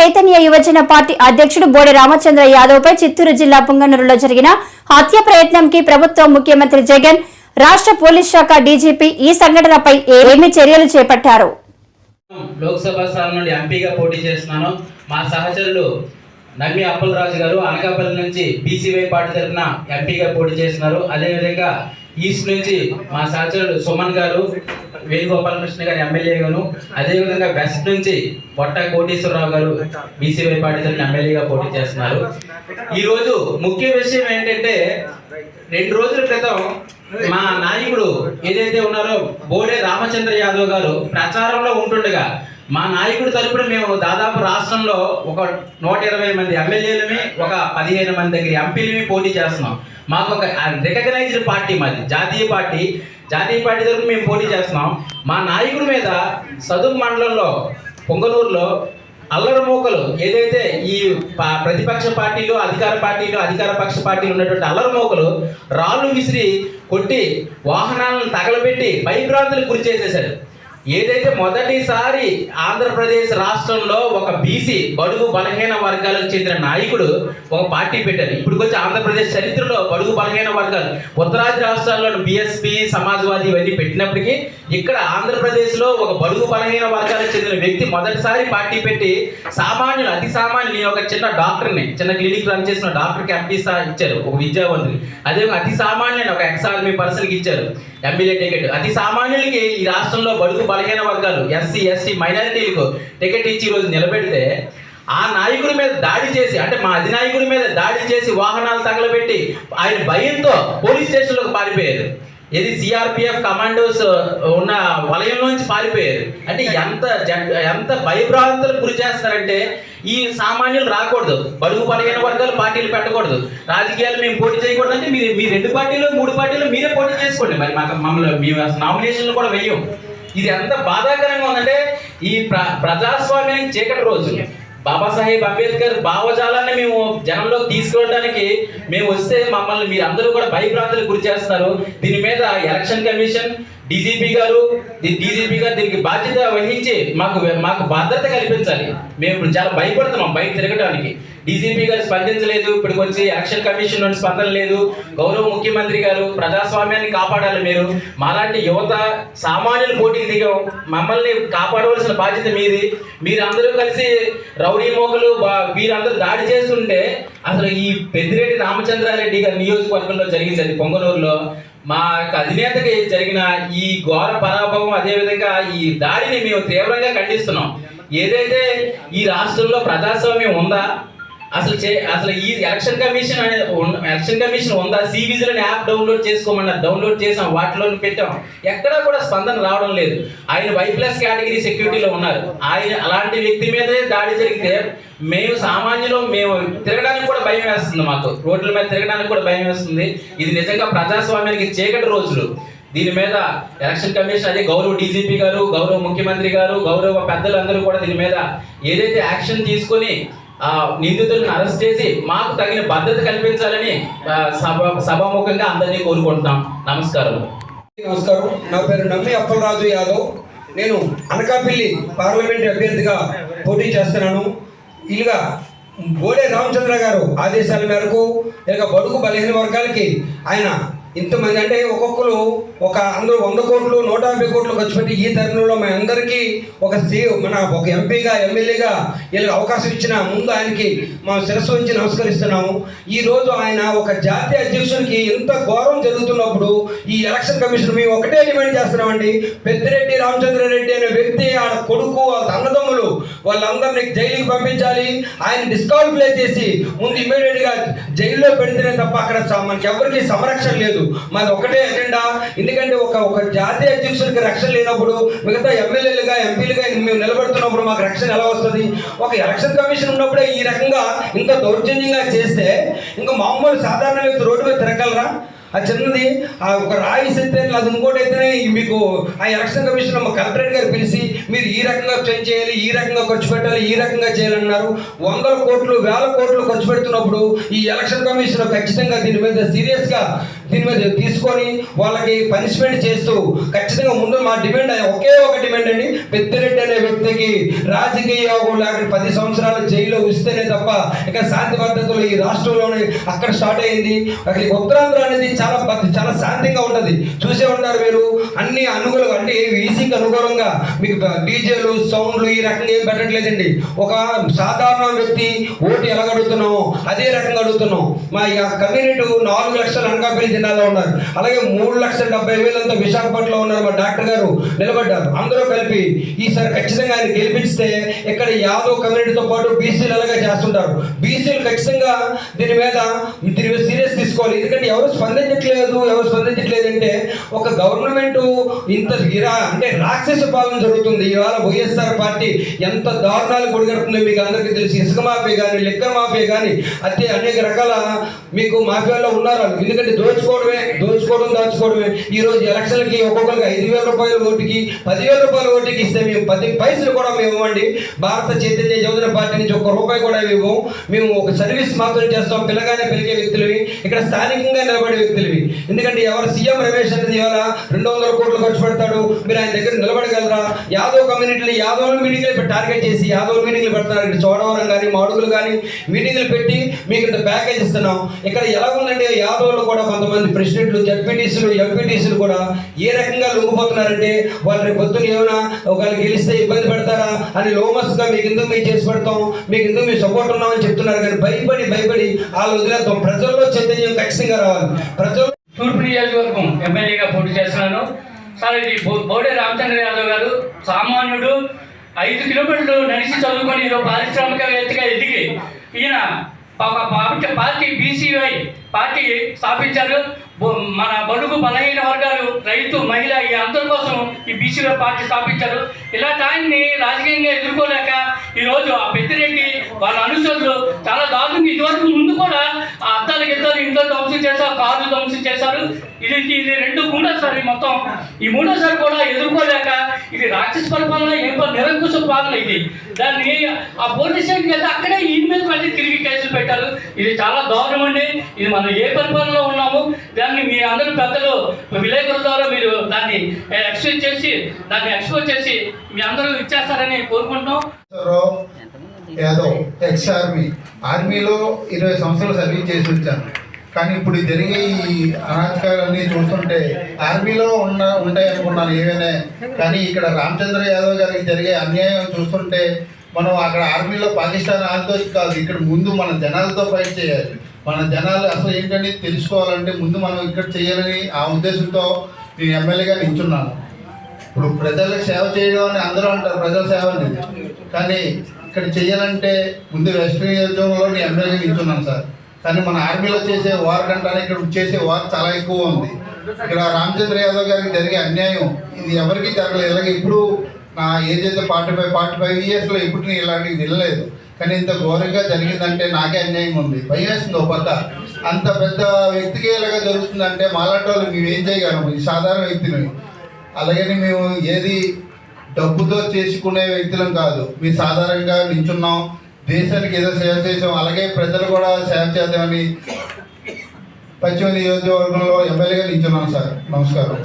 చైతన్య యువజన పార్టీ అధ్యక్షుడు బోడి రామచంద్ర యాదవ్ పై చిత్తూరు జిల్లా పుంగనూరులో జరిగిన హత్య ప్రయత్నంకి ప్రభుత్వం ముఖ్యమంత్రి జగన్ రాష్ట్ర పోలీస్ శాఖ డీజీపీ ఈ సంఘటనపై ఏమి చర్యలు చేపట్టారు. లోక్సభ స్థానం నుండి ఎంపీగా పోటీ చేస్తున్నాను. మా సహచరులు నమ్మి అప్పలరాజు గారు అనకాపల్లి నుంచి బీసీవై పార్టీ తరఫున ఎంపీగా పోటీ చేస్తున్నారు. అదేవిధంగా ఈస్ట్ నుంచి మా సహచరుడు సుమన్ గారు వేణుగోపాలకృష్ణ గారు ఎమ్మెల్యే గారు అదేవిధంగా వెస్ట్ నుంచి పొట్ట కోటేశ్వరరావు గారు బీసీవై పార్టీ తరఫున ఎమ్మెల్యేగా పోటీ చేస్తున్నారు. ఈరోజు ముఖ్య విషయం ఏంటంటే రెండు రోజుల క్రితం మా నాయకుడు ఏదైతే ఉన్నారో బోడే రామచంద్ర యాదవ్ గారు ప్రచారంలో ఉంటుండగా మా నాయకుడి తరపున మేము దాదాపు రాష్ట్రంలో ఒక నూట ఇరవై మంది ఎమ్మెల్యేలమి ఒక పదిహేను మంది దగ్గర ఎంపీలమి పోటీ చేస్తున్నాం. మాకు ఒక రికగ్నైజ్డ్ పార్టీ మాది. జాతీయ పార్టీ. జాతీయ పార్టీ తరపున మేము పోటీ చేస్తున్నాం. మా నాయకుడి మీద సదువు మండలంలో పొంగనూరులో అల్లరి మూకలు ఏదైతే ఈ ప్రతిపక్ష పార్టీలు అధికార పార్టీలు అధికార పక్ష పార్టీలు ఉన్నటువంటి అల్లరి మూకలు రాళ్ళు విసిరి కొట్టి వాహనాలను తగలబెట్టి భయభ్రాంతులకు గురి చేసేశారు. ఏదైతే మొదటిసారి ఆంధ్రప్రదేశ్ రాష్ట్రంలో ఒక బీసీ బడుగు బలహీన వర్గాలకు చెందిన నాయకుడు ఒక పార్టీ పెట్టారు. ఇప్పుడు వచ్చి ఆంధ్రప్రదేశ్ చరిత్రలో బడుగు బలహీన వర్గాలు ఉత్తరాది రాష్ట్రాల్లో బీఎస్పీ సమాజ్వాది ఇవన్నీ పెట్టినప్పటికీ ఇక్కడ ఆంధ్రప్రదేశ్లో ఒక బడుగు బలహీన వర్గాలకు చెందిన వ్యక్తి మొదటిసారి పార్టీ పెట్టి సామాన్యులు అతి సామాన్యులు ఒక చిన్న డాక్టర్ని చిన్న క్లినిక్ రన్ చేసిన డాక్టర్కి ఎంపీ ఇచ్చారు ఒక విద్యావంతుని. అదే అతి సామాన్యుని ఒక ఎక్స్ ఆర్మీ పర్సన్కి ఇచ్చారు. MLA ticket. అతి సామాన్యులకి ఈ రాష్ట్రంలో బడుగు బలహీన వర్గాలు ఎస్సీ ఎస్టీ మైనారిటీలకు టికెట్ ఇచ్చి ఈ రోజు నిలబెడితే ఆ నాయకుడి మీద దాడి చేసి అంటే మా అధినాయకుడి మీద దాడి చేసి వాహనాలు తగలబెట్టి ఆయన భయంతో పోలీస్ స్టేషన్లోకి పారిపోయారు. ఇది సిఆర్పిఎఫ్ కమాండోస్ ఉన్న వలయంలోంచి పారిపోయారు. అంటే ఎంత ఎంత భయభ్రాంతులకు గురి చేస్తారంటే ఈ సామాన్యులు రాకూడదు. బరువు బలహీన వర్గాలు పార్టీలు పెట్టకూడదు. రాజకీయాలు మేము పోటీ చేయకూడదు అంటే మీరు మీ రెండు పార్టీలు మూడు పార్టీలు మీరే పోటీ చేసుకోండి. మరి మాకు మమ్మల్ని మేము నామినేషన్లు కూడా వెయ్యం ఇది ఎంత బాధాకరంగా ఉందంటే ఈ ప్ర ప్రజాస్వామ్యానికి చీకటి రోజు. బాబాసాహెబ్ అంబేద్కర్ భావజాలాన్ని మేము జనంలోకి తీసుకురావడానికి మేము వస్తే మమ్మల్ని మీరు అందరూ కూడా భయభ్రాంతులకు గురి చేస్తున్నారు. దీని మీద ఎలక్షన్ కమిషన్ డీజీపీ గారు డీజీపీ గారు దీనికి బాధ్యత వహించి మాకు మాకు భద్రత కల్పించాలి. మేము ఇప్పుడు చాలా భయపడుతున్నాం బయట తిరగడానికి డీజీపీ గారు స్పందించలేదు ఇప్పటికి వచ్చి ఎలక్షన్ కమిషన్ నుండి స్పందన లేదు. గౌరవ ముఖ్యమంత్రి గారు ప్రజాస్వామ్యాన్ని కాపాడాలి మీరు. మాలాంటి యువత సామాన్యులు పోటీకి దిగాం. మమ్మల్ని కాపాడవలసిన బాధ్యత మీది. మీరందరూ కలిసి రౌడీ మోకలు వీరందరూ దాడి చేస్తుంటే అసలు ఈ పెద్దిరెడ్డి రామచంద్రారెడ్డి గారి నియోజకవర్గంలో జరిగింది పొంగనూరులో. మా యొక్క అధినేతకి జరిగిన ఈ ఘోర పరాభవం అదేవిధంగా ఈ దాడిని మేము తీవ్రంగా ఖండిస్తున్నాం. ఏదైతే ఈ రాష్ట్రంలో ప్రజాస్వామ్యం ఉందా అసలు చే అసలు ఈ ఎలక్షన్ కమిషన్ అనేది ఎలక్షన్ కమిషన్ ఉందా? సి విజిల్ అనే యాప్ డౌన్లోడ్ చేసుకోమన్నారు డౌన్లోడ్ చేసాం వాటిలో పెట్టాం. ఎక్కడా కూడా స్పందన రావడం లేదు. ఆయన వై ప్లస్ కేటగిరీ సెక్యూరిటీలో ఉన్నారు. ఆయన అలాంటి వ్యక్తి మీదే దాడి జరిగితే మేము సామాన్యులు మేము తిరగడానికి కూడా భయం వేస్తుంది మాకు. రోడ్ల మీద తిరగడానికి కూడా భయం వేస్తుంది. ఇది నిజంగా ప్రజాస్వామ్యానికి చీకటి రోజులు. దీని మీద ఎలక్షన్ కమిషన్ అదే గౌరవ డీజీపీ గారు గౌరవ ముఖ్యమంత్రి గారు గౌరవ పెద్దలందరూ కూడా దీని మీద ఏదైతే యాక్షన్ తీసుకొని నిందితులను అరెస్ట్ చేసి మాకు తగిన భద్రత కల్పించాలని సభ సభాముఖంగా అందరినీ కోరుకుంటున్నాం. నమస్కారం. నమస్కారం. నా పేరు నమ్మి అప్పలరాజు యాదవ్. నేను అనకాపల్లి పార్లమెంట్ అభ్యర్థిగా పోటీ చేస్తున్నాను. ఇలాగా బోడే రామచంద్ర గారు ఆదేశాల మేరకు ఇక బడుగు బలహీన వర్గాలకి ఆయన ఇంతమంది అంటే ఒక్కొక్కరు ఒక అందరూ వంద కోట్లు నూట యాభై కోట్లు ఖర్చు పెట్టి ఈ తరుణంలో మన అందరికీ ఒక సీ మన ఒక ఎంపీగా ఎమ్మెల్యేగా వీళ్ళకి అవకాశం ఇచ్చిన ముందు ఆయనకి మా శిరస్సు నుంచి నమస్కరిస్తున్నాము. ఈ రోజు ఆయన ఒక జాతీయ అధ్యక్షునికి ఇంత ఘోరం జరుగుతున్నప్పుడు ఈ ఎలక్షన్ కమిషన్ మేము ఒకటే డిమాండ్ చేస్తున్నామండి. పెద్దిరెడ్డి రామచంద్రారెడ్డి అనే వ్యక్తి ఆడ కొడుకు వాళ్ళ అన్నదమ్ములు వాళ్ళందరినీ జైలుకి పంపించాలి. ఆయన డిస్క్వాలిఫై చేసి ముందు ఇమీడియట్గా జైల్లో పెడితేనే తప్ప అక్కడ మనకి ఎవరికి సంరక్షణ లేదు. మాది ఒకటే ఎజెండా ఎందుకంటే ఒక ఒక జాతీయ అధ్యక్షుడికి రక్షణ లేనప్పుడు మిగతా ఎమ్మెల్యేలుగా ఎంపీలుగా మేము నిలబడుతున్నప్పుడు మాకు రక్షణ ఎలా వస్తుంది? ఒక ఎలక్షన్ కమిషన్ ఉన్నప్పుడే ఈ రకంగా ఇంత దౌర్జన్యంగా చేస్తే ఇంకా మామూలు సాధారణ వ్యక్తి రోడ్డు మీద తిరగలరా ఆ చిన్నది ఆ ఒక రాయి సెత్తే అది ఇంకోటి అయితేనే మీకు ఆ ఎలక్షన్ కమిషన్ మా కలెక్టరేట్ గారు పిలిచి మీరు ఈ రకంగా చేంజ్ చేయాలి ఈ రకంగా ఖర్చు పెట్టాలి ఈ రకంగా చేయాలన్నారు. వందల కోట్లు వేల కోట్లు ఖర్చు పెడుతున్నప్పుడు ఈ ఎలక్షన్ కమిషన్ ఖచ్చితంగా దీని మీద సీరియస్గా దీని మీద తీసుకొని వాళ్ళకి పనిష్మెంట్ చేస్తూ ఖచ్చితంగా ముందు మా డిమాండ్ ఒకే ఒక డిమాండ్ అండి. పెద్దిరెడ్డి అనే వ్యక్తికి రాజకీయ లేకపోతే పది సంవత్సరాలు జైల్లో ఇస్తేనే తప్ప ఇక శాంతి భద్రతలు ఈ రాష్ట్రంలోనే అక్కడ స్టార్ట్ అయింది. అక్కడ ఈ ఉత్తరాంధ్ర అనేది చాలా చాలా శాంతంగా ఉంటుంది. చూసే ఉంటారు మీరు అన్ని అనుగులు అంటే ఈసీకి అనుగుణంగా మీకు డీజేలు సౌండ్లు ఈ రకంగా ఏం పెట్టట్లేదండి. ఒక సాధారణ వ్యక్తి ఓటు ఎలా అడుగుతున్నామో అదే రకంగా అడుగుతున్నాం. మా కమ్యూనిటీ నాలుగు లక్షల అనకాపల్లి జిల్లాలో ఉన్నారు. అలాగే మూడు లక్షల డెబ్బై వేలంతా విశాఖపట్నంలో ఉన్నారు మా డాక్టర్ గారు. నిలబడ్డారు. అందరూ కలిపి ఈసారి ఖచ్చితంగా ఆయన గెలిపిస్తే ఇక్కడ యాదవ్ కమ్యూనిటీతో పాటు బీసీలు అలాగే చేస్తుంటారు. బీసీలు ఖచ్చితంగా దీని మీద దీని మీద సీరియస్ తీసుకోవాలి. ఎందుకంటే ఎవరు స్పందించట్లేదు ఎవరు స్పందించట్లేదు అంటే ఒక గవర్నమెంట్ ఇంత అంటే రాక్షస పాలన జరుగుతుంది. ఇవాళ వైఎస్ఆర్ పార్టీ ఎంత దారుణాలు కొడిగడుతుందో మీకు అందరికీ తెలిసి. ఇసుక మాఫీ కానీ లిక్కర్ మాఫీ కానీ అతి అనేక రకాల మీకు మాఫియాలో ఉన్నారు ఎందుకంటే ఎందుకంటే దోచుకోవడమే దోచుకోవడం దాచుకోవడమే. ఈ రోజు ఎలక్షన్లకి ఒక్కొక్కరికి ఐదు వేల రూపాయల ఓటుకి పదివేల రూపాయల ఓటుకి ఇస్తే మేము పది పైసలు కూడా మేము ఇవ్వండి భారత చైతన్య యువజన పార్టీ నుంచి ఒక్క రూపాయి కూడా ఇవ్వము మేము ఒక సర్వీస్ మాత్రం చేస్తాం పిల్లగానే పెరిగే వ్యక్తులవి ఇక్కడ స్థానికంగా నిలబడే వ్యక్తులవి. ఎందుకంటే ఎవరు సీఎం రమేష్ అనేది ఇవాళ రెండు వందల కోట్లు ఖర్చు పెడతాడు. మీరు ఆయన దగ్గర నిలబడగలరా? యాదవ్ కమ్యూనిటీలు యాదవ్ మీటింగ్లు టార్గెట్ చేసి యాదవ్ మీటింగ్లు పెడతారు. ఇక్కడ చోడవరం కానీ మాడుగులు కానీ మీటింగ్లు పెట్టి మీకు ఇంత ప్యాకేజ్ ఇస్తున్నాం. ఇక్కడ ఎలా ఉందంటే యాదవ్లు కూడా కొంతమంది ప్రెసిడెంట్లు జడ్పీటీసీలు ఎంపీటీసీలు కూడా ఏ రకంగా లొంగిపోతున్నారంటే వాళ్ళని పొద్దున ఏమైనా ఒకవేళ గెలిస్తే ఇబ్బంది పెడతారా అని లోమస్గా మీకు ఎందుకు మేము చేసి పెడతాం మీకు ఎందుకు మేము సపోర్ట్ ఉన్నామని చెప్తున్నారు కానీ భయపడి భయపడి వాళ్ళు వదిలేస్తాం ప్రజల్లో చైతన్యం ఖచ్చితంగా రావాలి. ప్రజలు తూర్పు నియోజకవర్గం ఎమ్మెల్యేగా పోటీ చేస్తున్నాను. సార్ ఇది బోడే రామచంద్ర యాదవ్ గారు సామాన్యుడు. ఐదు కిలోమీటర్లు నడిచి చదువుకొని ఈరోజు పారిశ్రామికవేత్తగా ఎదిగి ఈయన పార్టీ పార్టీ బీసీవై పార్టీ స్థాపించారు. మన బడుగు బలహీన వర్గాలు రైతు మహిళ ఈ అందరి కోసం ఈ బీసీవై పార్టీ స్థాపించారు. ఇలా టైంని రాజకీయంగా ఎదుర్కోలేక ఈరోజు ఆ పెద్దిరెడ్డి వాళ్ళ అనుచరులు చాలా దారుణంగా ఇదివరకు ముందు కూడా ఆ అద్దాలు గిద్దాలు ఇంట్లో ధ్వంసం చేశారు కార్లు ధ్వంసం చేశారు. ఇది ఇది రెండు మూడోసారి మొత్తం ఈ మూడోసారి కూడా ఎదుర్కోలేక ఇది రాక్షస పరిపాలన ఎంతో నిరంకుశ పాలన ఇది. దాన్ని ఆ పోలీస్ స్టేషన్కి వెళ్తే అక్కడే ఈ చేశారు. ఇది చాలా దారుణం అండి. ఇది మనం ఏ పరిపాలనలో ఉన్నాము దాన్ని మీ అందరూ పెద్దలు విలేకరుల ద్వారా మీరు దాన్ని ఎక్స్ప్లెయిన్ చేసి దాన్ని ఎక్స్పోజ్ చేసి మీ అందరూ ఇచ్చేస్తారని కోరుకుంటున్నాం. యాదవ్ ఎక్స్ ఆర్మీ ఆర్మీలో ఇరవై సంవత్సరాలు సర్వీస్ చేసి వచ్చాను. కానీ ఇప్పుడు జరిగే ఈ అనాథకాలన్నీ చూస్తుంటే ఆర్మీలో ఉన్న ఉంటాయి అనుకున్నాను కానీ ఇక్కడ రామచంద్ర యాదవ్ గారికి జరిగే అన్యాయం చూస్తుంటే మనం అక్కడ ఆర్మీలో పాకిస్తాన్ వాళ్ళతో కాదు ఇక్కడ ముందు మన జనాలతో ఫైట్ చేయాలి. మన జనాలు అసలు ఏంటని తెలుసుకోవాలంటే ముందు మనం ఇక్కడ చేయాలని ఆ ఉద్దేశంతో నేను ఎమ్మెల్యేగా నిల్చున్నాను. ఇప్పుడు ప్రజలకు సేవ చేయడం అని అందరూ అంటారు ప్రజల సేవ అని. కానీ ఇక్కడ చేయాలంటే ముందు వెస్ట్ నియోజకవర్గంలో నేను ఎమ్మెల్యే నిల్చున్నాను సార్. కానీ మన ఆర్మీలో చేసే వార్ కంటే ఇక్కడ చేసే వార్ చాలా ఎక్కువ ఉంది. ఇక్కడ రామచంద్ర యాదవ్ గారికి జరిగే అన్యాయం ఇది ఎవరికి జరగలేదు. ఇలాగే ఇప్పుడు నా ఏజ్ అయితే ఫార్టీ ఫైవ్ ఫార్టీ ఫైవ్ ఇయర్స్లో ఇప్పుడు నేను ఇలాంటివి వెళ్ళలేదు కానీ ఇంత ఘోరంగా జరిగిందంటే నాకే అన్యాయం ఉంది. భయం వేస్తుంది ఒక పక్క. అంత పెద్ద వ్యక్తికి ఇలాగా జరుగుతుందంటే మాలాంటి వాళ్ళు మేము ఏం చేయగలము సాధారణ వ్యక్తిని. అలాగని మేము ఏది డబ్బుతో చేసుకునే వ్యక్తులం కాదు. మేము సాధారణంగా నించున్నాం. దేశానికి ఏదో సేవ చేసాం. అలాగే ప్రజలు కూడా సేవ చేద్దామని పశ్చిమ నియోజకవర్గంలో ఎమ్మెల్యేగా నించున్నాం సార్. నమస్కారం.